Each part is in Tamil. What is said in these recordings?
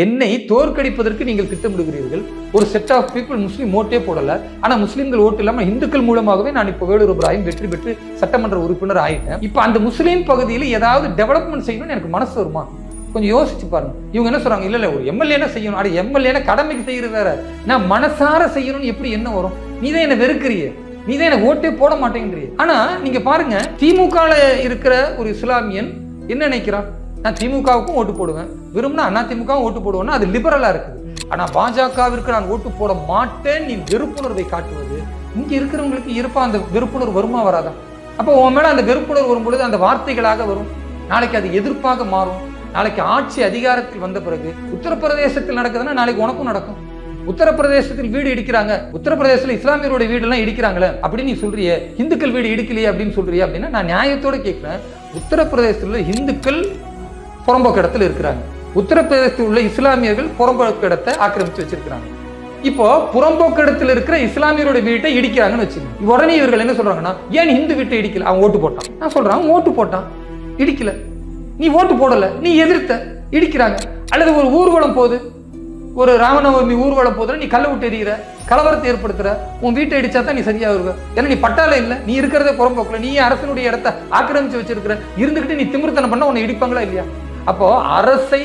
என்னை தோற்கடிப்பதற்கு நீங்கள் திட்டமிடுகிறீர்கள். ஒரு செட் ஆஃப் பீப்புள் முஸ்லீம் ஓட்டே போடல. ஆனா முஸ்லீம்கள் ஓட்டு இல்லாம இந்துக்கள் மூலமாகவே நான் இப்போ வேலூர் இப்ராஹிம் வெற்றி பெற்று சட்டமன்ற உறுப்பினர் ஆயிட்டேன். இப்போ அந்த முஸ்லீம் பகுதியில் ஏதாவது டெவலப்மெண்ட் செய்யணும்னு எனக்கு மனசு வருமா? கொஞ்சம் யோசிச்சு பாருங்க. இவங்க என்ன சொல்றாங்க? இல்ல இல்ல ஒரு எம்எல்ஏனா செய்யணும்? அட எம்எல்ஏனா கடமைக்கு செய்யறது வேற. நான் மனசார செய்யணும்னு எப்படி என்ன வரும்? நீ தான் என்ன வெறுக்கிறிய. நீ தான் எனக்கு ஓட்டே போட மாட்டேங்கிறீ ஆனா நீங்க பாருங்க திமுக இருக்கிற ஒரு இஸ்லாமியன் என்ன நினைக்கிறான்? நான் திமுகவுக்கும் ஓட்டு போடுவேன். விரும்பினா அண்ணா திமுகவும் ஓட்டு போடுவேன்னா அது லிபரலா இருக்குது. ஆனா பாஜகவிற்கு நான் ஓட்டு போட மாட்டேன் நீ வெறுப்புணர்வை காட்டுவது. இங்க இருக்கிறவங்களுக்கு இருப்பா அந்த வெறுப்புணர்வு வருமா வராதா? அப்போ உன் மேல அந்த வெறுப்புணர்வு வரும்பொழுது அந்த வார்த்தைகளாக வரும். நாளைக்கு அது எதிர்ப்பாக மாறும். நாளைக்கு ஆட்சி அதிகாரத்தில் வந்த பிறகு உத்தரப்பிரதேசத்தில் நடக்குதுன்னா நாளைக்கு உனக்கும் நடக்கும். உத்தரப்பிரதேசத்தில் வீடு இடிக்கிறாங்க. உத்தரப்பிரதேசத்தில் இஸ்லாமியரோட வீடெல்லாம் இடிக்கிறாங்களே அப்படின்னு நீ சொல்றிய. இந்துக்கள் வீடு இடிக்கலையே அப்படின்னு சொல்றிய அப்படின்னா நான் நியாயத்தோட கேட்கிறேன். உத்தரப்பிரதேசத்தில் இந்துக்கள் புறம்போக்கு இடத்துல இருக்கிறாங்க. உத்தரப்பிரதேசத்தில் உள்ள இஸ்லாமியர்கள் புறம்போக்கு இடத்தை ஆக்கிரமிச்சு வச்சிருக்கிறாங்க. இப்போ புறம்போக்கு இடத்துல இருக்கிற இஸ்லாமியரோட வீட்டை இடிக்கிறாங்கன்னு வச்சுக்கோங்க. உடனே இவர்கள் என்ன சொல்றாங்கன்னா ஏன் இந்து வீட்டை இடிக்கல? அவன் ஓட்டு போட்டான். நான் சொல்றான் அவன் ஓட்டு போட்டான். இடிக்கல. நீ ஓட்டு போடல. நீ எதிர்த்த. இடிக்கிறாங்க. அல்லது ஒரு ஊர்வலம் போகுது. ஒரு ராமநவமி ஊர்வலம் போதுல நீ கல்லை விட்டு எறிகிற. கலவரத்தை ஏற்படுத்துற. உன் வீட்டை இடிச்சா தான் நீ சரியா வருவ. ஏன்னா நீ பட்டாள இல்ல. நீ இருக்கிறதே புறம்போக்குல. நீ அரசனுடைய இடத்த ஆக்கிரமிச்சு வச்சிருக்கிற. இருந்துகிட்டு நீ திமிர்த்தனம் பண்ண உன்னை இடிப்பாங்களா இல்லையா? அப்போ அரசை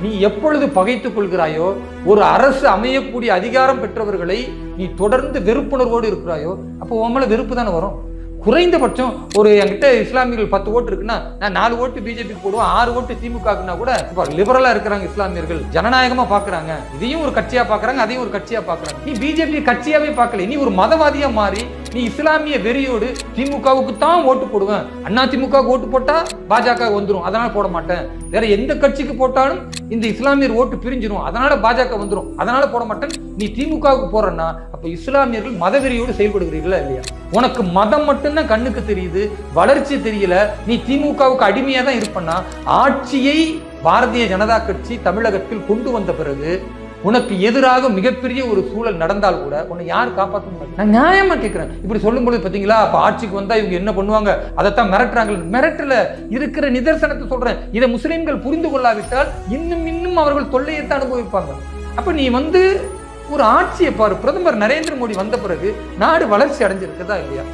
நீ எப்பொழுது பகைத்துக் கொள்கிறாயோ ஒரு அரசு அமையக்கூடிய அதிகாரம் பெற்றவர்களை நீ தொடர்ந்து வெறுப்புணர்வோடு இருக்கிறாயோ அப்போ உன் வெறுப்பு தானே வரும்? குறைந்தபட்சம் ஒரு என்கிட்ட இஸ்லாமியர்கள் பத்து ஓட்டு இருக்குன்னா நான் நாலு ஓட்டு பிஜேபிக்கு போடுவோம் ஆறு ஓட்டு திமுகக்குனா கூட இப்போ லிபரலாக இருக்கிறாங்க இஸ்லாமியர்கள் ஜனநாயகமாக பார்க்குறாங்க. இதையும் ஒரு கட்சியாக பார்க்குறாங்க அதையும் ஒரு கட்சியாக பார்க்குறாங்க. நீ பிஜேபி கட்சியாகவே பார்க்கல நீ ஒரு மதவாதியாக மாறி நீ இஸ்லாமிய வெறியோடு திமுகவுக்கு தான் ஓட்டு போடுவேன். அண்ணா திமுகவுக்கு ஓட்டு போட்டா பாஜக வந்துரும். அதனால போட மாட்டேன். வேற எந்த கட்சிக்கு போட்டாலும் இந்த இஸ்லாமியர் ஓட்டு பிரிஞ்சிடும் அதனால பாஜக வந்துடும் அதனால போட மாட்டேன். நீ திமுகவுக்கு போறன்னா அப்ப இஸ்லாமியர்கள் மதவெறியோடு செயல்படுகிறீர்களா இல்லையா? உனக்கு மதம் மட்டும்தான் கண்ணுக்கு தெரியுது வளர்ச்சி தெரியல. நீ திமுகவுக்கு அடிமையா தான் இருப்பன்னா ஆட்சியை பாரதிய ஜனதா கட்சி தமிழகத்தில் கொண்டு வந்த பிறகு உனக்கு எதிராக மிகப்பெரிய ஒரு சூழல் நடந்தால் கூட உன்னை யார் காப்பாற்ற முடியாது நான் நியாயமா கேட்கிறேன் இப்படி சொல்லும்போது பாத்தீங்களா? அப்ப ஆட்சிக்கு வந்தா இவங்க என்ன பண்ணுவாங்க? அதைத்தான் மிரட்டுறாங்க மிரட்டல இருக்கிற நிதர்சனத்தை சொல்றேன். இதை முஸ்லிம்கள் புரிந்து கொள்ளாவிட்டால் இன்னும் இன்னும் அவர்கள் தொல்லையைத்தான் அனுபவிப்பாங்க. அப்ப நீ வந்து ஒரு ஆட்சியை பாரு. பிரதமர் நரேந்திர மோடி வந்த பிறகு நாடு வளர்ச்சி அடைஞ்சிருக்குதா இல்லையா?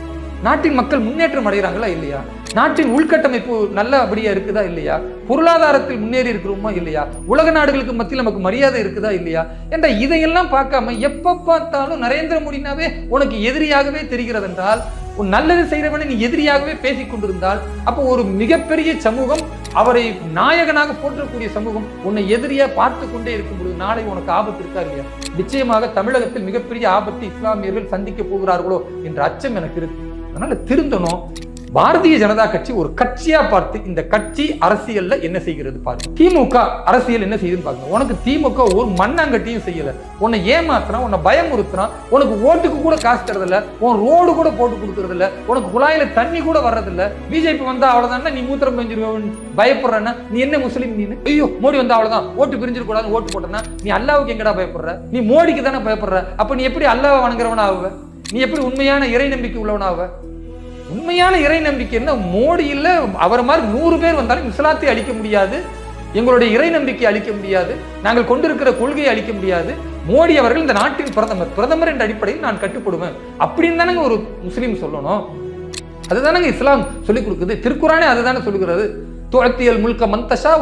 நாட்டின் மக்கள் முன்னேற்றம் அடைகிறாங்களா இல்லையா? நாட்டின் உள்கட்டமைப்பு நல்லபடியா இருக்குதா இல்லையா? பொருளாதாரத்தில் முன்னேறி இருக்கிறோமா இல்லையா? உலக நாடுகளுக்கு மத்தியில் நமக்கு மரியாதை இருக்குதா இல்லையா? என்ற இதையெல்லாம் பார்க்காம எப்ப பார்த்தாலும் நரேந்திர மோடினாவே உனக்கு எதிரியாகவே தெரிகிறது என்றால் உன் நல்லது செய்கிறவனை நீ எதிரியாகவே பேசிக் கொண்டிருந்தால் அப்போ ஒரு மிகப்பெரிய சமூகம் அவரை நாயகனாக போற்றக்கூடிய சமூகம் உன்னை எதிரியா பார்த்து கொண்டே இருக்கும் பொழுது நாளை உனக்கு ஆபத்து இருக்கா இல்லையா? நிச்சயமாக தமிழகத்தில் மிகப்பெரிய ஆபத்து இஸ்லாமியர்கள் சந்திக்க போகிறார்களோ என்ற அச்சம் எனக்கு இருக்கு. அதனால திருந்தணும். பாரதிய ஜனதா கட்சி ஒரு கட்சியா பார்த்து இந்த கட்சி அரசியல்ல என்ன செய்கிறது பாருங்க. திமுக அரசியல் என்ன செய்யுதுன்னு பாருங்க. உனக்கு திமுக ஒரு மண்ணாங்கட்டியும் செய்யல. உன்னை ஏமாத்துறான் உன்னை பயமுறுத்துறான் உனக்கு ஓட்டுக்கு கூட காசு தரதில்ல உன் ரோடு கூட போட்டு கொடுக்கறது இல்ல உனக்கு குழாயில தண்ணி கூட வர்றதில்ல. பிஜேபி வந்தா அவ்வளவுதான்? நீ மூத்திரம் பெஞ்சிருவன் பயப்படுறன்னா நீ என்ன முஸ்லீம் நீ ஐயோ மோடி வந்தா அவ்வளவுதான். ஓட்டு பிரிஞ்சிடக்கூடாதுன்னு ஓட்டு போட்டனா நீ அல்லாவுக்கு எங்கடா பயப்படுற? நீ மோடிக்கு தானே பயப்படுற? அப்ப நீ எப்படி அல்லாவை வணங்குறவனா ஆகுவ நீ எப்படி உண்மையான இறை நம்பிக்கை உள்ளவனாவ உண்மையான இறை நம்பிக்கை என்ன? மோடி இல்லை அவர் மாதிரி நூறு பேர் வந்தாலும் இஸ்லாத்தை அழிக்க முடியாது. எங்களுடைய இறை நம்பிக்கை அளிக்க முடியாது. நாங்கள் கொண்டிருக்கிற கொள்கையை அளிக்க முடியாது. மோடி அவர்கள் இந்த நாட்டின் பிரதமர். பிரதமர் என்ற அடிப்படையில் நான் கட்டுப்படுவேன். அப்படின்னு தானங்க ஒரு முஸ்லீம் சொல்லணும். அதுதானங்க இஸ்லாம் சொல்லிக் கொடுக்குது. திருக்குறானே அதுதானே சொல்லுகிறது. துவத்தியல் முல்க மந்தஷா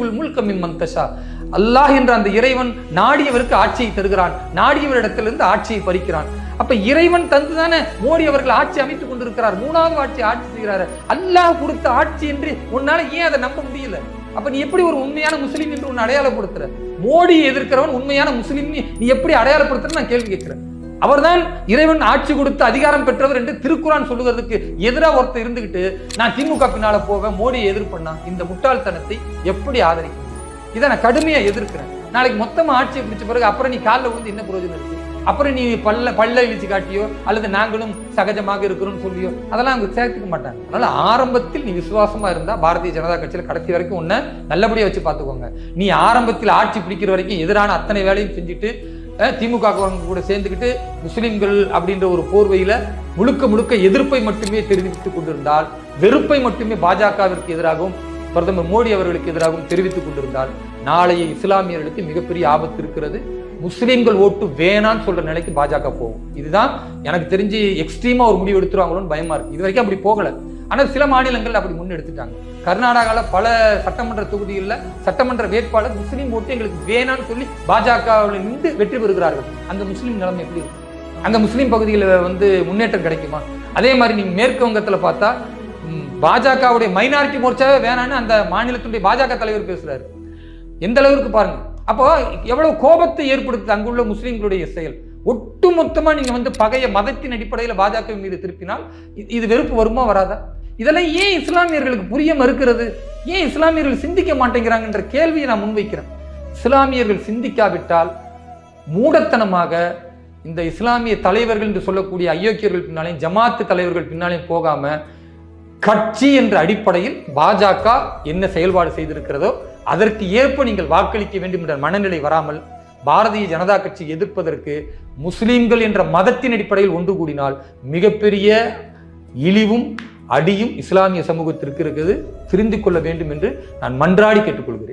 உல் முல்க மின் மந்தஷா அல்லாஹ் என்ற அந்த இறைவன் நாடியவருக்கு ஆட்சியை தருகிறான். நாடியவரிடத்திலிருந்து ஆட்சியை பறிக்கிறான். அப்ப இறைவன் தந்துதானே? மோடி அவர்கள் ஆட்சி அமைத்துக் கொண்டிருக்கிறார். மூணாவது ஆட்சி ஆட்சி செய்கிறாரு. அல்லாஹ் கொடுத்த ஆட்சி என்று உன்னால ஏன் அதை நம்ப முடியல? அப்ப நீ எப்படி ஒரு உண்மையான முஸ்லீம் என்று உன்னை அடையாளப்படுத்துற? மோடியை எதிர்க்கிறவன் உண்மையான முஸ்லீம் நீ எப்படி அடையாளப்படுத்துற நான் கேள்வி கேட்கிறேன். அவர்தான் இறைவன் ஆட்சி கொடுத்து அதிகாரம் பெற்றவர் என்று திருக்குறான் சொல்லுகிறதுக்கு எதிராக ஒருத்தர் இருந்துகிட்டு நான் திமுக பின்னால போவேன் மோடியை எதிர்ப்பண்ணா இந்த முட்டாள்தனத்தை எப்படி ஆதரிக்கணும் இதை நான் கடுமையா எதிர்க்கிறேன். நாளைக்கு மொத்தமா ஆட்சியை பிடிச்ச பிறகு அப்புறம் நீ காலில் விழுந்து என்ன பிரயோஜனம் இருக்கு? அப்புறம் நீ பல்ல பல்ல இழிச்சு காட்டியோ அல்லது நாங்களும் சகஜமாக இருக்கிறோம் சொல்லியோ அதெல்லாம் அவங்க சேர்த்துக்க மாட்டாங்க. அதனால ஆரம்பத்தில் நீ விசுவாசமா இருந்தா பாரதிய ஜனதா கட்சியில் கடைசி வரைக்கும் உன்னை நல்லபடியா வச்சு பார்த்துக்கோங்க. நீ ஆரம்பத்தில் ஆட்சி பிடிக்கிற வரைக்கும் எதிரான அத்தனை வேலையும் செஞ்சுட்டு திமுக கூட சேர்ந்துக்கிட்டு முஸ்லிம்கள் அப்படின்ற ஒரு போர்வையில முழுக்க முழுக்க எதிர்ப்பை மட்டுமே தெரிவித்துக் கொண்டிருந்தால் வெறுப்பை மட்டுமே பாஜகவிற்கு எதிராகவும் பிரதமர் மோடி அவர்களுக்கு எதிராகவும் தெரிவித்துக் கொண்டிருந்தால் நாளைய இஸ்லாமியர்களுக்கு மிகப்பெரிய ஆபத்து இருக்கிறது. முஸ்லீம்கள் ஓட்டு வேணான்னு சொல்ற நிலைக்கு பாஜக போகும். இதுதான் எனக்கு தெரிஞ்சு எக்ஸ்ட்ரீமா ஒரு முடிவு எடுத்துருவாங்களோன்னு பயமா இருக்கு. இது வரைக்கும் அப்படி போகல. ஆனா சில மாநிலங்கள் அப்படி முன்னெடுத்துட்டாங்க கர்நாடகாவில் பல சட்டமன்ற தொகுதிகளில் சட்டமன்ற வேட்பாளர் முஸ்லீம் ஓட்டு எங்களுக்கு வேணான்னு சொல்லி பாஜகவில் நின்று வெற்றி பெறுகிறார்கள். அந்த முஸ்லீம் நிலைமை எப்படி இருக்கு? அங்க முஸ்லீம் பகுதிகளில் வந்து முன்னேற்றம் கிடைக்குமா? அதே மாதிரி நீங்க மேற்கு வங்கத்தில் பார்த்தா பாஜகவுடைய மைனாரிட்டி மோர்ச்சாவே வேணான்னு அந்த மாநிலத்துடைய பாஜக தலைவர் பேசுறாரு. எந்த அளவுக்கு பாருங்க. அப்போ எவ்வளவு கோபத்தை ஏற்படுத்துது அங்குள்ள முஸ்லீம்களுடைய செயல்? ஒட்டு மொத்தமா நீங்க வந்து பகைய மதத்தின் அடிப்படையில் பாஜக மீது திருப்பினால் இது வெறுப்பு வருமா வராதா? இதெல்லாம் ஏன் இஸ்லாமியர்களுக்கு புரிய மறுக்கிறது? ஏன் இஸ்லாமியர்கள் சிந்திக்க மாட்டேங்கிறாங்கன்ற கேள்வியை நான் முன்வைக்கிறேன். இஸ்லாமியர்கள் சிந்திக்காவிட்டால் மூடத்தனமாக இந்த இஸ்லாமிய தலைவர்கள் என்று சொல்லக்கூடிய அயோக்கியர்கள் பின்னாலையும் ஜமாத்து தலைவர்கள் பின்னாலையும் போகாம கட்சி என்ற அடிப்படையில் பாஜக என்ன செயல்பாடு செய்திருக்கிறதோ அதற்கு ஏற்ப நீங்கள் வாக்களிக்க வேண்டும் என்ற மனநிலை வராமல் பாரதிய ஜனதா கட்சி எதிர்ப்பதற்கு முஸ்லீம்கள் என்ற மதத்தின் அடிப்படையில் ஒன்று கூடினால் மிகப்பெரிய இழிவும் அடியும் இஸ்லாமிய சமூகத்திற்கு இருக்குது. திருந்திக் கொள்ள வேண்டும் என்று நான் மன்றாடி கேட்டுக்கொள்கிறேன்.